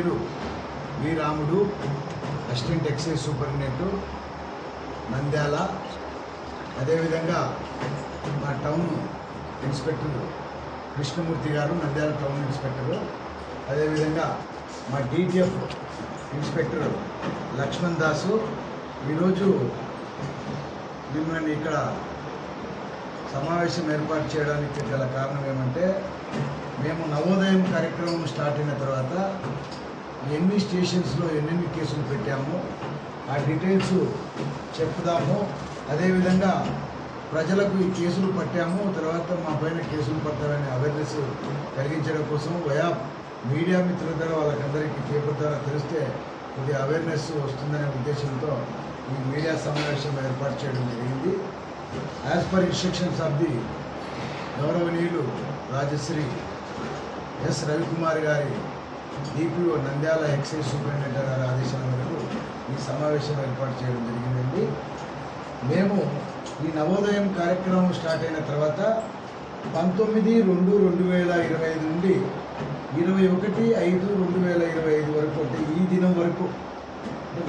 పేరు వి రాముడు assistant excise superintendent Nandyal. అదేవిధంగా మా టౌన్ ఇన్స్పెక్టర్ కృష్ణమూర్తి గారు నంద్యాల టౌన్ ఇన్స్పెక్టర్. అదేవిధంగా మా డిటిఎఫ్ ఇన్స్పెక్టర్ లక్ష్మణ్ దాసు. ఈరోజు మిమ్మల్ని ఇక్కడ సమావేశం ఏర్పాటు చేయడానికి గల కారణం ఏమంటే మేము నవోదయం కార్యక్రమం స్టార్ట్ అయిన తర్వాత ఎన్ని స్టేషన్స్లో ఎన్నెన్ని కేసులు పెట్టామో ఆ డీటెయిల్స్ చెప్పుదాము అదేవిధంగా ప్రజలకు ఈ కేసులు పట్టాము. తర్వాత మా పైన కేసులు పడతామనే అవేర్నెస్ కలిగించడం కోసం వయా మీడియా మిత్రుల ద్వారా వాళ్ళకందరికీ పేపర్ ద్వారా తెలిస్తే కొద్ది అవేర్నెస్ వస్తుందనే ఉద్దేశంతో ఈ మీడియా సమావేశం ఏర్పాటు చేయడం జరిగింది. As per instructions of the గౌరవనీయులు రాజశ్రీ ఎస్ రవికుమార్ గారి డిపిఓ నంద్యాల ఎక్సైజ్ సూపరింటెండెంట్ గారి ఆదేశాల మేరకు ఈ సమావేశం ఏర్పాటు చేయడం జరిగిందండి. మేము ఈ నవోదయం కార్యక్రమం స్టార్ట్ అయిన తర్వాత పంతొమ్మిది రెండు రెండు వేల ఇరవై ఐదు నుండి ఇరవై ఒకటి ఐదు రెండు వేల ఇరవై ఐదు వరకు అంటే ఈ దినం వరకు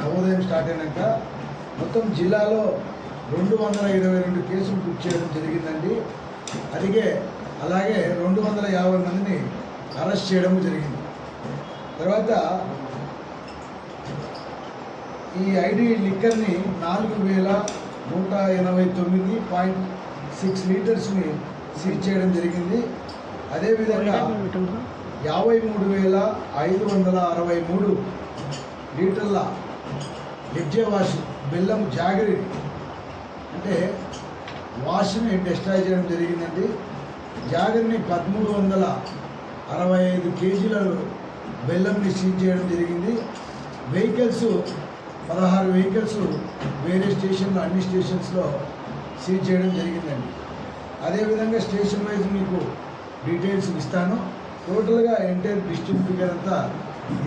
నవోదయం స్టార్ట్ అయినాక మొత్తం జిల్లాలో రెండు వందల ఇరవై రెండు కేసులు బుక్ చేయడం జరిగిందండి. అదిగే అలాగే రెండు వందల యాభై మందిని అరెస్ట్ చేయడం జరిగింది. తర్వాత ఈ ఐడి లిక్కర్ని నాలుగు వేల నూట ఎనభై తొమ్మిది పాయింట్ సిక్స్ లీటర్స్ని సీజ్ చేయడం జరిగింది. అదేవిధంగా యాభై మూడు వేల ఐదు వందల అరవై మూడు లీటర్ల లిబ్జే వాష్ బెల్లం జాగరి అంటే వాష్ని డిస్ట్రాయ్ చేయడం జరిగిందండి. జాగరిని పదమూడు వందల అరవై ఐదు కేజీల బెల్లంని సీజ్ చేయడం జరిగింది. వెహికల్స్ పదహారు వెహికల్స్ వేరే స్టేషన్లో అన్ని స్టేషన్స్లో సీజ్ చేయడం జరిగిందండి. అదేవిధంగా స్టేషన్ వైజ్ మీకు డీటెయిల్స్ ఇస్తాను. టోటల్గా ఎంటైర్ డిస్ట్రిక్ట్ ఫిగర్ అంతా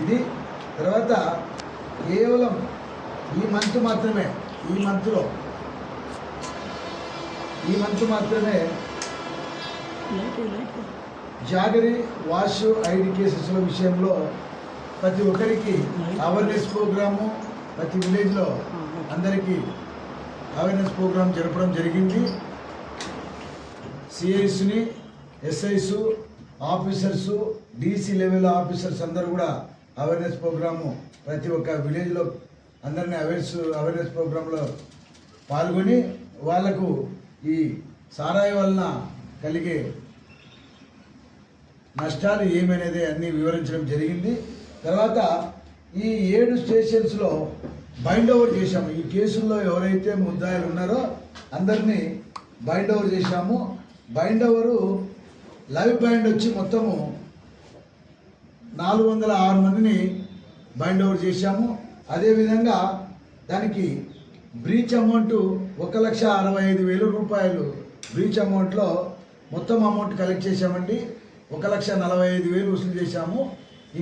ఇది. తర్వాత కేవలం ఈ మంత్ మాత్రమే ఈ మంత్లో ఈ మంత్ మాత్రమే జాగరి వాష్ ఐడి కేసెస్ల విషయంలో ప్రతి ఒక్కరికి అవేర్నెస్ ప్రోగ్రాము ప్రతి విలేజ్లో అందరికీ అవేర్నెస్ ప్రోగ్రాం జరపడం జరిగింది. సిఐస్ని SIs officers DC level officers అందరూ కూడా అవేర్నెస్ ప్రోగ్రాము ప్రతి ఒక్క విలేజ్లో అందరినీ అవేర్స్ అవేర్నెస్ ప్రోగ్రాంలో పాల్గొని వాళ్ళకు ఈ సారాయి వలన కలిగే నష్టాలు ఏమనేది అన్నీ వివరించడం జరిగింది. తర్వాత ఈ ఏడు స్టేషన్స్లో బైండ్ ఓవర్ చేశాము. ఈ కేసుల్లో ఎవరైతే ముద్దాయిలు ఉన్నారో అందరినీ బైండ్ ఓవర్ చేశాము. బైండ్ ఓవరు లైవ్ బైండ్ వచ్చి మొత్తము నాలుగు వందల ఆరు మందిని బైండ్ ఓవర్ చేశాము. అదేవిధంగా దానికి బ్రీచ్ అమౌంట్ ఒక లక్ష అరవై ఐదు వేల రూపాయలు బ్రీచ్ అమౌంట్లో మొత్తం అమౌంట్ కలెక్ట్ చేశామండి. ఒక లక్ష నలభై ఐదు వేలు వసూలు చేశాము.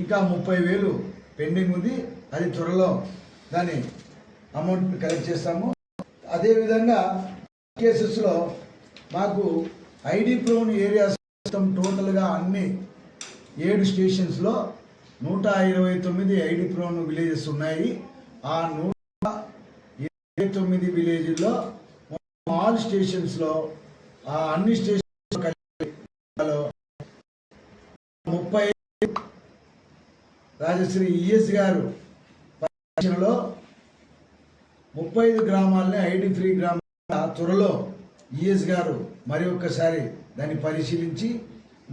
ఇంకా ముప్పై వేలు పెండింగ్ ఉంది. అది త్వరలో దాని అమౌంట్ కలెక్ట్ చేస్తాము. అదేవిధంగా కేసెస్లో మాకు ఐడి ప్రోన్ ఏరియాస్ మొత్తం టోటల్గా అన్ని ఏడు స్టేషన్స్లో నూట ఇరవై తొమ్మిది ఐడి ప్రోన్ విలేజెస్ ఉన్నాయి. ఆ నూట ఇరవై తొమ్మిది విలేజ్లో ఆల్ స్టేషన్స్లో ఆ అన్ని స్టేషన్లో కలిపిలో ముప్పై రాజశ్రీ ఈఎస్ గారు పర్యవేక్షణలో ముప్పై ఐదు గ్రామాలని ఐడి ఫ్రీ గ్రామాల త్వరలో ఈఎస్ గారు మరి ఒక్కసారి దాన్ని పరిశీలించి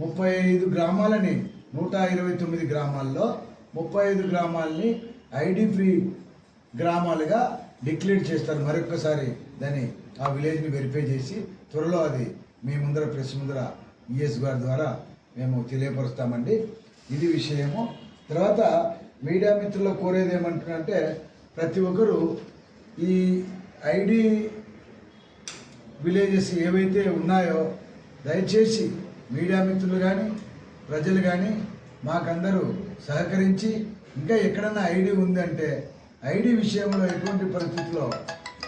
ముప్పై ఐదు గ్రామాలని నూట ఇరవై తొమ్మిది గ్రామాల్లో ముప్పై ఐదు గ్రామాలని ఐడి ఫ్రీ గ్రామాలుగా డిక్లేర్ చేస్తారు. మరొకసారి దాన్ని ఆ విలేజ్ని వెరిఫై చేసి త్వరలో అది మీ ముందర ప్రెస్ ముందర ఈఎస్ గారి ద్వారా మేము తెలియపరుస్తామండి. ఇది విషయము తర్వాత మీడియా మిత్రులు కోరేది ఏమంటున్నారంటే ప్రతి ఒక్కరూ ఈ ఐడి విలేజెస్ ఏవైతే ఉన్నాయో దయచేసి మీడియా మిత్రులు కానీ ప్రజలు కానీ మాకందరూ సహకరించి ఇంకా ఎక్కడన్నా ఐడి ఉందంటే ఐడి విషయంలో ఎటువంటి పరిస్థితుల్లో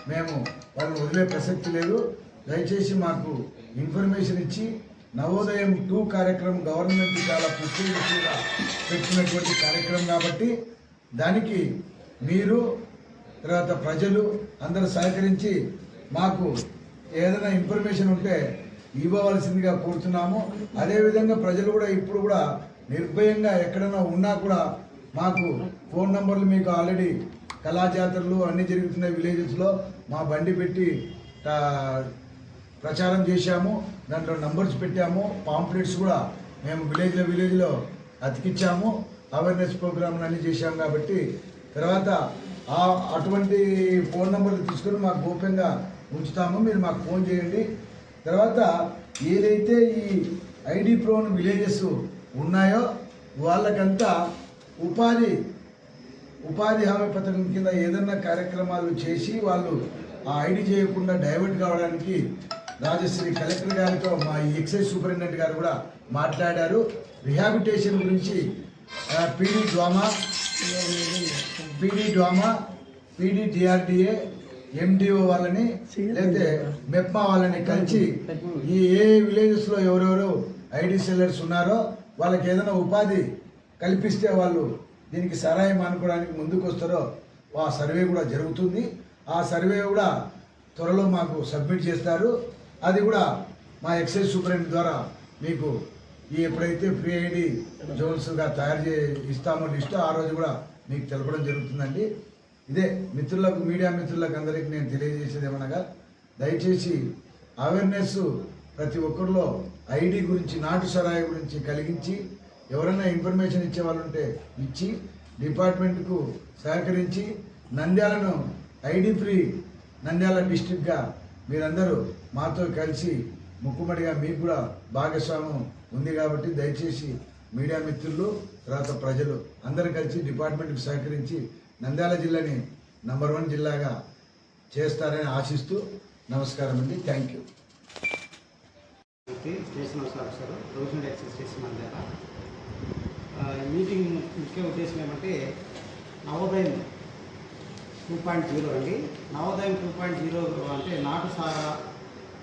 మేము వాళ్ళని వదిలే ప్రసక్తి లేదు. దయచేసి మాకు ఇన్ఫర్మేషన్ ఇచ్చి నవోదయం టూ కార్యక్రమం గవర్నమెంట్ చాలా ప్రెస్టీజియస్గా పెట్టినటువంటి కార్యక్రమం కాబట్టి దానికి మీరు తర్వాత ప్రజలు అందరూ సహకరించి మాకు ఏదైనా ఇన్ఫర్మేషన్ ఉంటే ఇవ్వవలసిందిగా కోరుతున్నాము. అదేవిధంగా ప్రజలు కూడా ఇప్పుడు కూడా నిర్భయంగా ఎక్కడైనా ఉన్నా కూడా మాకు ఫోన్ నంబర్లు మీకు ఆల్రెడీ కళాజాతరలు అన్నీ జరుగుతున్నాయి విలేజెస్లో. మా బండి పెట్టి ప్రచారం చేశాము. దాంట్లో నంబర్స్ పెట్టాము పాంప్లెట్స్ కూడా మేము విలేజ్లో విలేజ్లో అతికిచ్చాము అవేర్నెస్ ప్రోగ్రామ్లు అన్నీ చేశాము కాబట్టి తర్వాత ఆ అటువంటి ఫోన్ నంబర్లు తీసుకొని మాకు గోప్యంగా ఉంచుతాము మీరు మాకు ఫోన్ చేయండి. తర్వాత ఏదైతే ఈ ఐడి ప్రోన్ విలేజెస్ ఉన్నాయో వాళ్ళకంతా ఉపాధి ఉపాధి హామీ పథకం కింద ఏదన్నా కార్యక్రమాలు చేసి వాళ్ళు ఆ ఐడి చేయకుండా డైవర్ట్ కావడానికి రాజశ్రీ కలెక్టర్ గారితో మా ఎక్సైజ్ సూపరింటెండెంట్ గారు కూడా మాట్లాడారు. రిహాబిటేషన్ గురించి PD DWAMA PD DWAMA PD DRDA MDO వాళ్ళని లేకపోతే మెప్మా వాళ్ళని కలిసి ఈ ఏ విలేజెస్లో ఎవరెవరు ఐడి సెల్లర్స్ ఉన్నారో వాళ్ళకి ఏదైనా ఉపాధి కల్పిస్తే వాళ్ళు దీనికి సరాయం అనుకోవడానికి ముందుకు వస్తారో ఆ సర్వే కూడా జరుగుతుంది. ఆ సర్వే కూడా త్వరలో మాకు సబ్మిట్ చేస్తారు. అది కూడా మా ఎక్సైజ్ సూపరింట్ ద్వారా మీకు ఈ ఎప్పుడైతే ఫ్రీ ఐడి జోన్స్గా తయారు చే ఇస్తామో లిస్టు ఆ రోజు కూడా మీకు తెలపడం జరుగుతుందండి. ఇదే మిత్రులకు మీడియా మిత్రులకు అందరికీ నేను తెలియజేసేది ఏమనగా దయచేసి అవేర్నెస్ ప్రతి ఒక్కరిలో ఐడి గురించి నాటు సరాయి గురించి కలిగించి ఎవరైనా ఇన్ఫర్మేషన్ ఇచ్చే వాళ్ళు ఉంటే ఇచ్చి డిపార్ట్మెంట్కు సహకరించి నంద్యాలను ఐడి ఫ్రీ నంద్యాల డిస్టిక్గా మీరందరూ మాతో కలిసి ముక్కుమడిగా మీకు కూడా భాగస్వామ్యం ఉంది కాబట్టి దయచేసి మీడియా మిత్రులు తర్వాత ప్రజలు అందరూ కలిసి డిపార్ట్మెంట్కి సహకరించి నంద్యాల జిల్లాని నంబర్ వన్ జిల్లాగా చేస్తారని ఆశిస్తూ నమస్కారం అండి. Thank you. Station house officer provisional excise station meeting ముఖ్య ఉద్దేశం ఏమంటే నవోదయం టూ పాయింట్ జీరో అండి. నవోదయం టూ పాయింట్ జీరో అంటే నాటు సారా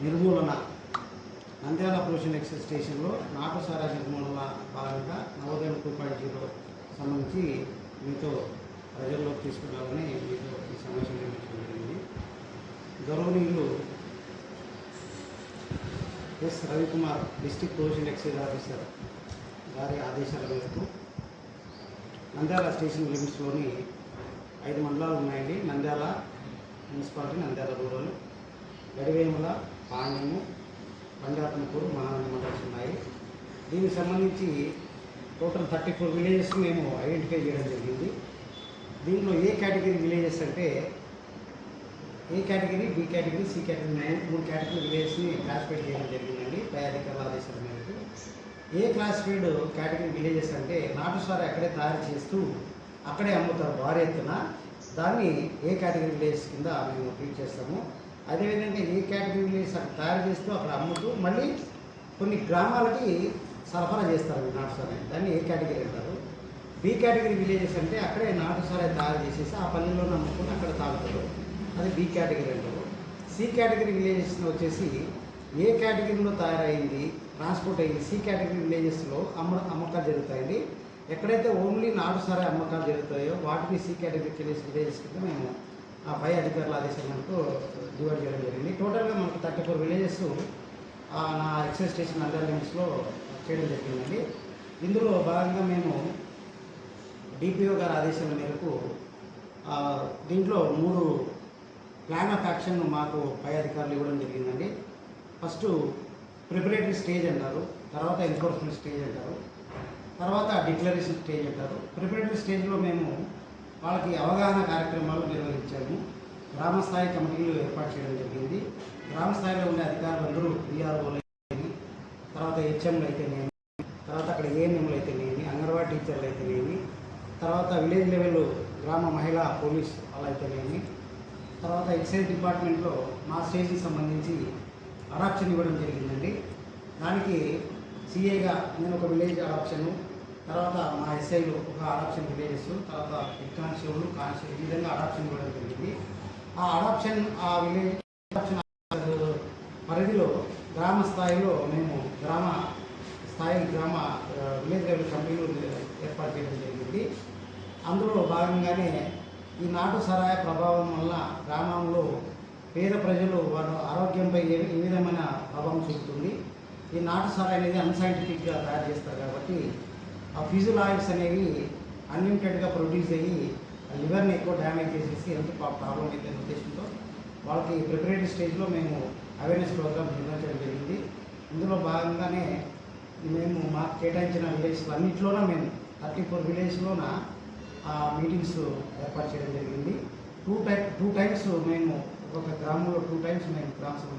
నిర్మూలన నంద్యాల ప్రొవిజనల్ ఎక్సైజ్ స్టేషన్లో నాటు సారా నిర్మూలన భాగంగా నవోదయం టూ పాయింట్ జీరో సంబంధించి మీతో ప్రజల్లోకి తీసుకురావాలని మీతో ఈ సమావేశం నిర్మించడం జరిగింది. గౌరవనీయులు S Ravikumar district provisional excise officer గారి ఆదేశాల మేరకు నంద్యాల స్టేషన్ లిమిట్స్లోని ఐదు మండలాలు ఉన్నాయండి. Nandyal municipality Nandyal rural. Gadivemula Panyam బండాపనపూర్ మహానంద మండల్స్ ఉన్నాయి. దీనికి సంబంధించి టోటల్ థర్టీ ఫోర్ విలేజెస్ మేము ఐడెంటిఫై చేయడం జరిగింది. దీనిలో ఏ కేటగిరీ విలేజెస్ అంటే A category B category C category మూడు మూడు కేటగిరీ విలేజెస్ని క్లాసిఫైడ్ చేయడం జరిగిందండి పై అధికారుల ఆదేశాల మేరకు. ఏ క్లాసిఫైడ్ కేటగిరీ విలేజెస్ అంటే నాటుసారా అక్కడే తయారు చేస్తూ అక్కడే అమ్ముతారు భారీ ఎత్తున. దాన్ని ఏ కేటగిరీ విలేజెస్ కింద మేము ట్రీట్ చేస్తాము. అదేవిధంగా ఏ కేటగిరీ విలేజ్ అక్కడ తయారు చేస్తూ అక్కడ అమ్ముతూ మళ్ళీ కొన్ని గ్రామాలకి సరఫరా చేస్తారు ఈ దాన్ని ఏ కేటగిరీ అంటారు? బి కేటగిరీ విలేజెస్ అంటే అక్కడే నాటు తయారు చేసేసి ఆ పల్లెల్లోనే అమ్ముకుని అక్కడ తాగుతారు. అది బి కేటగిరీ అంటారు. సి కేటగిరీ విలేజెస్ వచ్చేసి ఏ కేటగిరీలో తయారైంది ట్రాన్స్పోర్ట్ అయ్యింది సి కేటగిరీ విలేజెస్లో అమ్మ అమ్మకాలు జరుగుతాయండి. ఎక్కడైతే ఓన్లీ నాటు సరే అమ్మకాలు జరుగుతాయో వాటిని సి కేటగిరీ కింద విలేజెస్ కింద మేము ఆ పై అధికారుల ఆదేశాలకు మేరకు డివైడ్ చేయడం జరిగింది. టోటల్గా మనకు థర్టీ ఫోర్ విలేజెస్ నా ఎక్సైజ్ స్టేషన్ అండర్ చేయడం జరిగిందండి. ఇందులో భాగంగా మేము డిపిఓ గారి ఆదేశాల మేరకు దీంట్లో మూడు ప్లాన్ ఆఫ్ యాక్షన్ మాకు పై అధికారులు ఇవ్వడం జరిగిందండి. ఫస్ట్ ప్రిపరేటరీ స్టేజ్ అంటారు తర్వాత ఎన్ఫోర్స్మెంట్ స్టేజ్ అంటారు. తర్వాత డిక్లరేషన్ స్టేజ్ అంటారు. ప్రిపరేటరీ స్టేజ్లో మేము వాళ్ళకి అవగాహన కార్యక్రమాలు నిర్వహించాము. గ్రామ స్థాయి కమిటీలు ఏర్పాటు చేయడం జరిగింది. గ్రామ స్థాయిలో ఉండే అధికారులు అందరూ పిఆర్ఓలు తర్వాత హెచ్ఎంలు అయితేనేమి తర్వాత అక్కడ ఏఎన్ఎంలు అయితేనేమి అంగన్వాడీ టీచర్లు అయితేనేమి తర్వాత విలేజ్ లెవెల్ గ్రామ మహిళా పోలీస్ వాళ్ళు అయితేనేమి తర్వాత ఎక్సైజ్ డిపార్ట్మెంట్లో మా స్టేజ్కి సంబంధించి అడాప్షన్ ఇవ్వడం జరిగిందండి. దానికి సిఏగా నేను ఒక విలేజ్ అడాప్షను తర్వాత మా ఎస్ఐలు ఒక అడాప్షన్ విలేజెస్ తర్వాత హెడ్ కానిస్టేబుల్ కానిస్టేబుల్ ఈ విధంగా అడాప్షన్ ఇవ్వడం జరిగింది. ఆ అడాప్షన్ ఆ విలేజ్ అడాప్షన్ పరిధిలో గ్రామ స్థాయిలో మేము గ్రామ స్థాయి గ్రామ విలేజ్ లెవెల్ కంపెనీలు ఏర్పాటు చేయడం జరిగింది. అందులో భాగంగానే ఈ నాటు సరాయ ప్రభావం వల్ల గ్రామంలో పేద ప్రజలు వారి ఆరోగ్యంపై ఏ విధమైన ప్రభావం చూపుతుంది. ఈ నాటు సరాయి అనేది అన్సైంటిఫిక్గా తయారు చేస్తారు కాబట్టి ఆ ఫిజులాయిడ్స్ ఆయిల్స్ అనేవి అన్లిమిటెడ్గా ప్రొడ్యూస్ అయ్యి లివర్ని ఎక్కువ డ్యామేజ్ చేసేసి హెల్త్ ప్రాబ్లం అయితే ఉద్దేశంతో వాళ్ళకి ప్రిపరేటరీ స్టేజ్లో మేము అవేర్నెస్ ప్రోగ్రామ్ నిర్వహించడం జరిగింది. ఇందులో భాగంగానే మేము మాకు కేటాయించిన విలేజ్ అన్నింటిలోనూ మేము థర్టీ ఫోర్ విలేజ్లోన మీటింగ్స్ ఏర్పాటు చేయడం జరిగింది. టూ టై టూ టైమ్స్ మేము ఒక గ్రామంలో టూ టైమ్స్ మేము గ్రామ సభ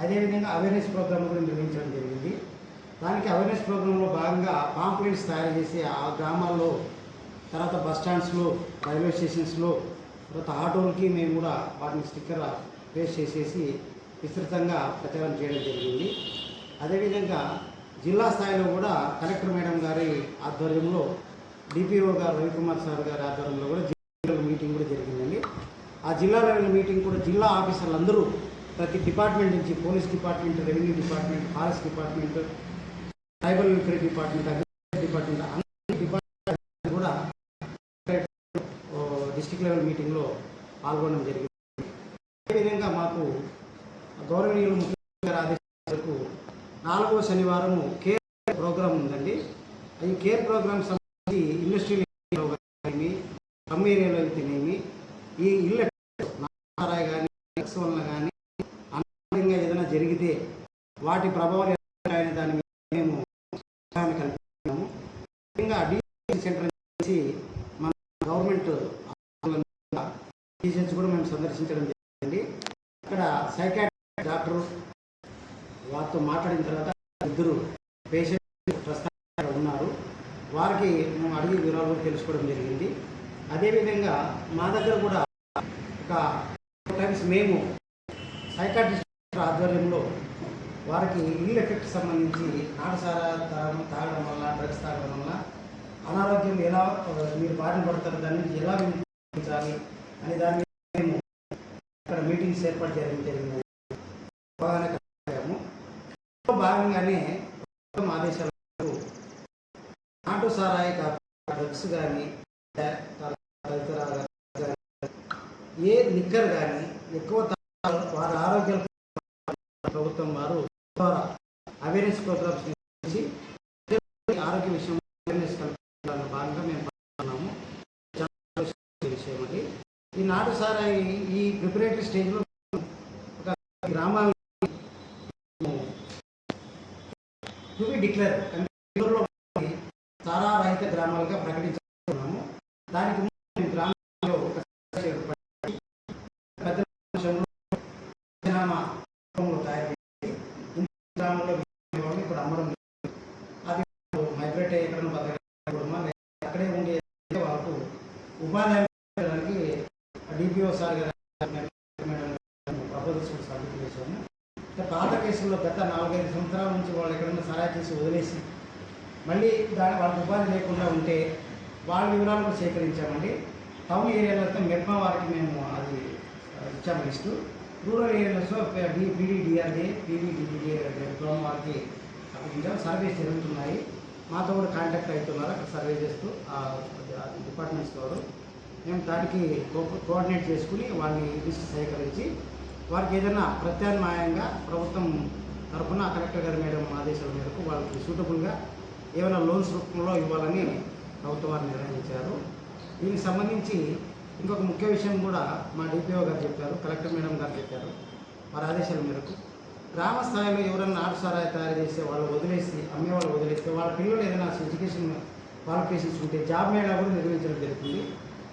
అదేవిధంగా అవేర్నెస్ ప్రోగ్రామ్ కూడా నిర్వహించడం జరిగింది. దానికి అవేర్నెస్ ప్రోగ్రాంలో భాగంగా పాంప్లెట్స్ తయారు చేసి ఆ గ్రామాల్లో తర్వాత బస్ స్టాండ్స్లో రైల్వే స్టేషన్స్లో తర్వాత ఆటోలకి మేము కూడా వాటిని స్టిక్కర్ పేస్ట్ చేసేసి విస్తృతంగా ప్రచారం చేయడం జరిగింది. అదేవిధంగా జిల్లా స్థాయిలో కూడా కలెక్టర్ మేడం గారి ఆధ్వర్యంలో డిపిఓ గారు రవికుమార్ సార్ గారి ఆధ్వర్యంలో కూడా జిల్లా మీటింగ్ కూడా జరిగిందండి. ఆ జిల్లా లెవెల్ మీటింగ్ కూడా జిల్లా ఆఫీసర్లు అందరూ ప్రతి డిపార్ట్మెంట్ నుంచి police department revenue department forest department tribal welfare department agriculture department అన్ని డిపార్ట్మెంట్ కూడా డిస్టిక్ లెవెల్ మీటింగ్లో పాల్గొనడం జరిగింది. అదేవిధంగా మాకు గౌరవనీయులు ముఖ్యమంత్రి ఆదేశాలకు నాలుగో శనివారం కేర్ ప్రోగ్రాం ఉందండి. ఈ కేర్ ప్రోగ్రామ్ సంబంధించి ఇండస్ట్రియల్ ఏరియాలో కానీ కమ్ ఏరియాలో అయితేనేమి ఈ ఇళ్ళ నారాయ కానీ ఎక్స్ వలన కానీ అనారోగ్యంగా ఏదైనా జరిగితే వాటి ప్రభావాలు ఎలా దాని మేము కల్పిస్తున్నాము. ముఖ్యంగా డిసి సెంటర్ నుంచి మన గవర్నమెంట్ టీచర్స్ కూడా మేము సందర్శించడం జరిగింది. ఇక్కడ సైకాట్రిక్ డాక్టర్ వారితో మాట్లాడిన తర్వాత ఇద్దరు పేషెంట్ ప్రస్తుతం ఉన్నారు. వారికి మేము అడిగి వివరాలు కూడా తెలుసుకోవడం జరిగింది. అదేవిధంగా మా దగ్గర కూడా ఒక టైమ్స్ మేము సైకాట్రిస్ట్ ఆధ్వర్యంలో వారికి ఇల్ ఎఫెక్ట్ సంబంధించి నాటసారా తాగడం తాగడం వల్ల డ్రగ్స్ తాగడం వల్ల అనారోగ్యం ఎలా మీరు బారిన పడతారు దాని నుంచి ఎలా వినిపించాలి అనే దాన్ని మేము ఇక్కడ మీటింగ్స్ ఏర్పాటు చేయడం జరిగింది. అవగాహన భాగంగానే ప్రభుత్వం ఆదేశాల నాటు సారాయి కాకుండా డ్రగ్స్ కానీ తదితర ఏ నిక్కర్ కానీ ఎక్కువ వారి ఆరోగ్యాలు ప్రభుత్వం వారు ద్వారా అవేర్నెస్ ప్రోగ్రామ్స్ నిర్వహించి ఆరోగ్య విషయం అవేర్నెస్ కల్పించడంలో భాగంగా మేము పాల్గొన్నాము చాలా విషయం అది ఈనాడు సార్ ఈ ప్రిపరేటరీ స్టేజ్లో ఒక గ్రామాలు టు బి డిక్లేర్ అంటే ఇందులో సారా రహిత గ్రామాలుగా ప్రకటించుకున్నాము దానికి ముందు మేము గ్రామంలో ఒక సమావేశం ఏర్పడి పెద్ద అంశంలో రాజీనామా రూపంలో తయారు చేసి ఇంటి గ్రామంలో వాళ్ళు ఇప్పుడు అమ్మడం లేదు. అది మైగ్రేట్ అయ్యి ఎక్కడ బతకడమా లేదా అక్కడే ఉండే వాళ్ళకు ఉపాధి కల్పించడానికి డిపిఓ సార్ గారు ప్రపోజల్స్ కూడా సబ్మిట్ చేశాము పాత కేసుల్లో గత నాలుగైదు సంవత్సరాల నుంచి వాళ్ళు ఎక్కడన్నా సరాయి చేసి వదిలేసి మళ్ళీ దాని వాళ్ళకి ఉపాధి లేకుండా ఉంటే వాళ్ళ వివరాలు కూడా సేకరించామండి. టౌన్ ఏరియాలో అయితే మెప్మా వారికి మేము అది ఇచ్చాము లిస్టు. రూరల్ ఏరియాలో డి పీడీ డిఆర్డే వారికి అప్పగించాం సర్వేస్ జరుగుతున్నాయి. మాతో కూడా కాంటాక్ట్ అవుతున్నారు. అక్కడ సర్వే చేస్తూ ఆ డిపార్ట్మెంట్స్ వారు. మేము దానికి కోఆర్డినేట్ చేసుకుని వారిని లిస్ట్ సేకరించి వారికి ఏదైనా ప్రత్యామ్నాయంగా ప్రభుత్వం తరఫున కలెక్టర్ గారి మేడం ఆదేశాల మేరకు వాళ్ళకి సూటబుల్గా ఏమైనా లోన్స్ రూపంలో ఇవ్వాలని ప్రభుత్వం వారు నిర్ణయించారు. దీనికి సంబంధించి ఇంకొక ముఖ్య విషయం కూడా మా డిపిఓ గారు చెప్పారు కలెక్టర్ మేడం గారు చెప్పారు వారి ఆదేశాల మేరకు. గ్రామ స్థాయిలో ఎవరైనా నాటు సారాయి తయారు చేస్తే వాళ్ళు వదిలేసి అమ్మే వాళ్ళు వదిలేస్తే వాళ్ళ పిల్లలు ఏదైనా ఎడ్యుకేషన్ క్వాలిఫికేషన్స్ ఉంటే జాబ్ మేళా కూడా నిర్వహించడం జరుగుతుంది.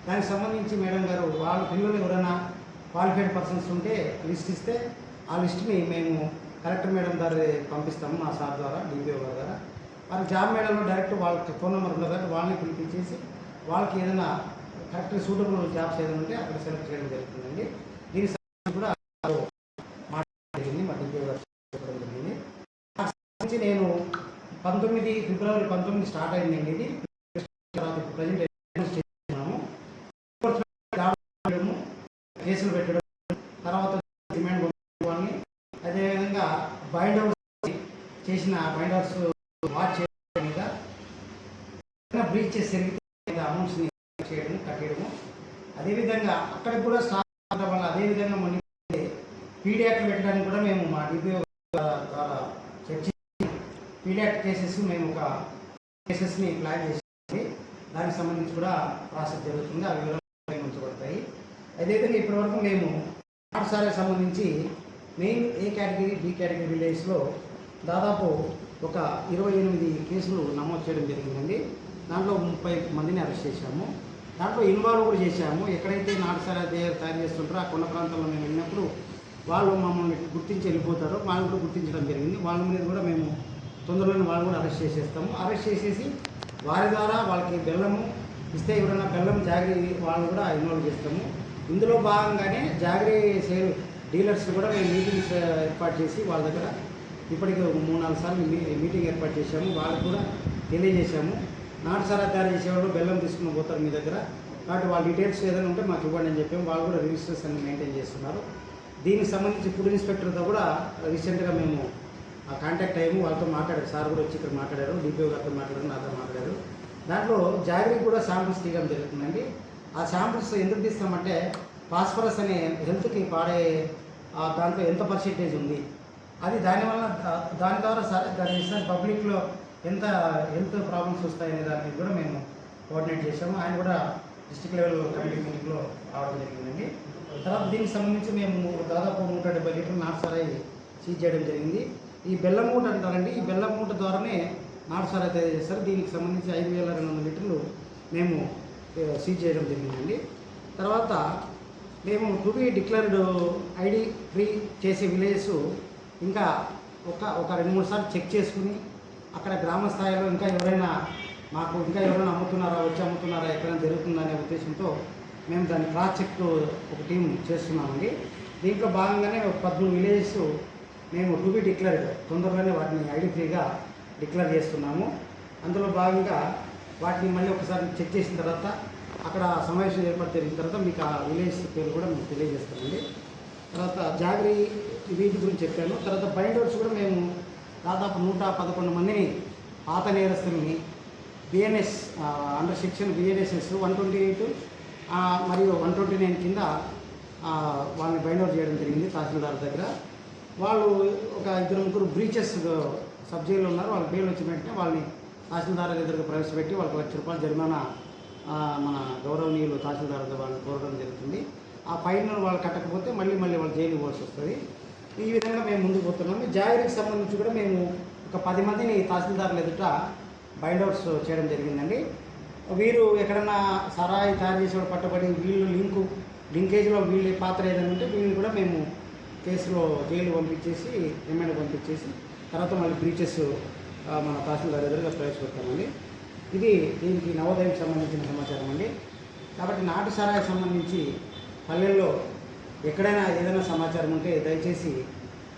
దానికి సంబంధించి మేడం గారు వాళ్ళ పిల్లలు ఎవరైనా క్వాలిఫైడ్ పర్సన్స్ ఉంటే లిస్ట్ ఇస్తే ఆ లిస్ట్ని మేము కలెక్టర్ మేడం గారి పంపిస్తాము మా సార్ ద్వారా డిపిఓ గారి ద్వారా. వారి జాబ్ మేడంలో డైరెక్ట్ వాళ్ళకి ఫోన్ నెంబర్ ఉన్నది కాబట్టి వాళ్ళని పిలిపించేసి వాళ్ళకి ఏదైనా కరెక్ట్ సూటబుల్ జాబ్స్ ఏదైనా ఉంటే అక్కడ సెలెక్ట్ చేయడం జరుగుతుందండి. దీనికి కూడా మాట్లాడింది మా డిపిఓ గారు చెప్పడం జరిగింది. సంబంధించి నేను పంతొమ్మిది ఫిబ్రవరి పంతొమ్మిది స్టార్ట్ అయిందండి ఇది తర్వాత ఇప్పుడు ప్రజెంట్ చేస్తున్నాము చేయడము, కేసులు పెట్టడం తర్వాత డిమాండ్ వాళ్ళని అదేవిధంగా బైండ్ అవుట్ వాచ్ చేయడం మీద బ్రీచెస్ జరిగితే అమౌంట్స్ని చేయడము కట్టేయడము అదేవిధంగా అక్కడికి కూడా స్టాక్ ఉండడం వల్ల అదేవిధంగా మన పీడియాక్ట్ పెట్టడానికి కూడా మేము మా డిపిఓ ద్వారా చర్చి పీడియాక్ట్ కేసెస్ మేము ఒక కేసెస్ని ప్లాన్ చేసి దానికి సంబంధించి కూడా ప్రాసెస్ జరుగుతుంది. అవి వివరాలు ఉంచబడతాయి అదేవిధంగా ఇప్పటివరకు మేము పాఠశాలకు సంబంధించి main A category B category విలేజ్లో దాదాపు ఒక ఇరవై ఎనిమిది కేసులు నమోదు చేయడం జరిగిందండి. దాంట్లో ముప్పై మందిని అరెస్ట్ చేశాము. దాంట్లో ఇన్వాల్వ్ కూడా చేశాము. ఎక్కడైతే నాటశాల తయారు చేస్తుంటారో ఆ కొండ ప్రాంతంలో మేము వెళ్ళినప్పుడు వాళ్ళు మమ్మల్ని గుర్తించి వెళ్ళిపోతారు వాళ్ళని కూడా గుర్తించడం జరిగింది. వాళ్ళ మీద కూడా మేము తొందరలోనే వాళ్ళు కూడా అరెస్ట్ చేసేస్తాము. అరెస్ట్ చేసేసి వారి ద్వారా వాళ్ళకి బెల్లము ఇస్తే ఎవరైనా బెల్లం జాగరీ వాళ్ళని కూడా ఇన్వాల్వ్ చేస్తాము. ఇందులో భాగంగానే జాగరీ సేల్ డీలర్స్ కూడా మేము మీటింగ్స్ ఏర్పాటు చేసి వాళ్ళ దగ్గర ఇప్పటికే ఒక మూడు నాలుగు సార్లు మీ మీటింగ్ ఏర్పాటు చేశాము. వాళ్ళకు కూడా తెలియజేశాము. నాటు సారా తయారు చేసేవాళ్ళు బెల్లం తీసుకుని పోతారు మీ దగ్గర. కాబట్టి వాళ్ళ డీటెయిల్స్ ఏదైనా ఉంటే మాకు ఇవ్వండి అని చెప్పాము. వాళ్ళు కూడా రిజిస్టర్స్ అన్ని మెయింటైన్ చేస్తున్నారు. దీనికి సంబంధించి ఫుడ్ ఇన్స్పెక్టర్తో కూడా రీసెంట్గా మేము ఆ కాంటాక్ట్ అయ్యాము. వాళ్ళతో మాట్లాడారు. సార్ కూడా వచ్చి ఇక్కడ మాట్లాడారు. డిపిఓ గారితో మాట్లాడారు. నాతో మాట్లాడారు. దాంట్లో జాగ్రత్త కూడా శాంపుల్స్ తీయడం జరుగుతుందండి. ఆ శాంపుల్స్ ఎందుకు తీస్తామంటే ఫాస్ఫరస్ అనే హెల్త్కి పాడే దాంట్లో ఎంత పర్సెంటేజ్ ఉంది? అది దానివల్ల దాని ద్వారా సరే దాని ఇచ్చిన పబ్లిక్లో ఎంత హెల్త్ ప్రాబ్లమ్స్ వస్తాయనే దాన్ని కూడా మేము కోఆర్డినేట్ చేసాము ఆయన కూడా డిస్టిక్ లెవెల్ కమిటీ మీటింగ్లో రావడం జరిగిందండి. తర్వాత దీనికి సంబంధించి మేము దాదాపు నూట డెబ్బై లీటర్లు నాటుసారాయి సీజ్ చేయడం జరిగింది. ఈ బెల్లం మూట అంటారండి ఈ బెల్లం మూట ద్వారానే నాటుసారాయి తయారు చేస్తారు. దీనికి సంబంధించి ఐదు వేల రెండు వందల లీటర్లు మేము సీజ్ చేయడం జరిగిందండి. తర్వాత మేము to be declared ID free చేసే విలేజెస్ ఇంకా ఒక ఒక రెండు మూడు సార్లు చెక్ చేసుకుని అక్కడ గ్రామ స్థాయిలో ఇంకా ఎవరైనా మాకు ఇంకా ఎవరైనా అమ్ముతున్నారా వచ్చి అమ్ముతున్నారా ఎక్కడైనా జరుగుతుందా అనే ఉద్దేశంతో మేము దాని ప్రాజెక్టు ఒక టీం చేస్తున్నామండి. దీంట్లో భాగంగానే ఒక పద్మూడు విలేజెస్ మేము టు బి తొందరగానే తొందరలోనే వాటిని ఐడి ఫ్రీగా డిక్లేర్ చేస్తున్నాము. అందులో భాగంగా వాటిని మళ్ళీ ఒకసారి చెక్ చేసిన తర్వాత అక్కడ సమావేశం ఏర్పాటు జరిగిన తర్వాత మీకు ఆ విలేజ్ పేరు కూడా మీకు తెలియజేస్తామండి. తర్వాత జాగరి వీటి గురించి చెప్పాను. తర్వాత బైండర్స్ కూడా మేము దాదాపు నూట పదకొండు మందిని పాత నేరస్తుల్ని BNS under section BNSS one twenty eight మరియు వన్ ట్వంటీ నైన్ కింద వాళ్ళని బైండ్ అవుట్ చేయడం జరిగింది తహసీల్దార్ దగ్గర. వాళ్ళు ఒక ఇద్దరు ముగ్గురు బ్రీచెస్ సబ్ జైల్లో ఉన్నారు. వాళ్ళ బెయిల్ వచ్చిన వెంటనే వాళ్ళని తహసీల్దార్ ఎదురుగా ప్రవేశపెట్టి వాళ్ళకి లక్ష రూపాయలు జరిమానా మన గౌరవనీయులు తహసీల్దార్ వాళ్ళని కోరడం జరుగుతుంది. ఆ ఫైన్ వాళ్ళు కట్టకపోతే మళ్ళీ మళ్ళీ వాళ్ళు జైలు ఇవ్వాల్సి వస్తుంది. ఈ విధంగా మేము ముందుకు పోతున్నాము. జాయిరీకి సంబంధించి కూడా మేము ఒక పది మందిని తహసీల్దార్ల ఎదుట బైండౌట్స్ చేయడం జరిగిందండి. వీరు ఎక్కడన్నా సరాయి తయారు చేసేవాడు పట్టబడి వీళ్ళు లింకు లింకేజ్లో వీళ్ళ పాత్ర ఏదైనా ఉంటే వీళ్ళని కూడా మేము కేసులో జైలు పంపించేసి రిమాండ్ పంపించేసి తర్వాత మళ్ళీ బ్రీచెస్ మన తహసీల్దార్ ఎదురుగా ప్రవేశపెడతామండి. ఇది దీనికి నవోదయం సంబంధించిన సమాచారం అండి. కాబట్టి నాటు సరాయి సంబంధించి పల్లెల్లో ఎక్కడైనా ఏదైనా సమాచారం ఉంటే దయచేసి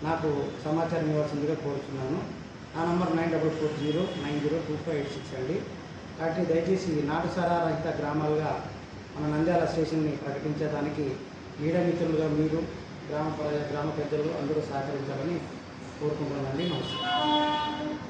నాకు సమాచారం ఇవ్వాల్సిందిగా కోరుతున్నాను నా number nine double four zero nine zero two five eight six అండి. కాబట్టి దయచేసి నాటుసారా రహిత గ్రామాలుగా మన నంద్యాల స్టేషన్ని ప్రకటించడానికి మీడియా మిత్రులుగా మీరు గ్రామ ప్ర- గ్రామ పెద్దలు అందరూ సహకరించాలని కోరుకుంటున్నానండి. నమస్కారం.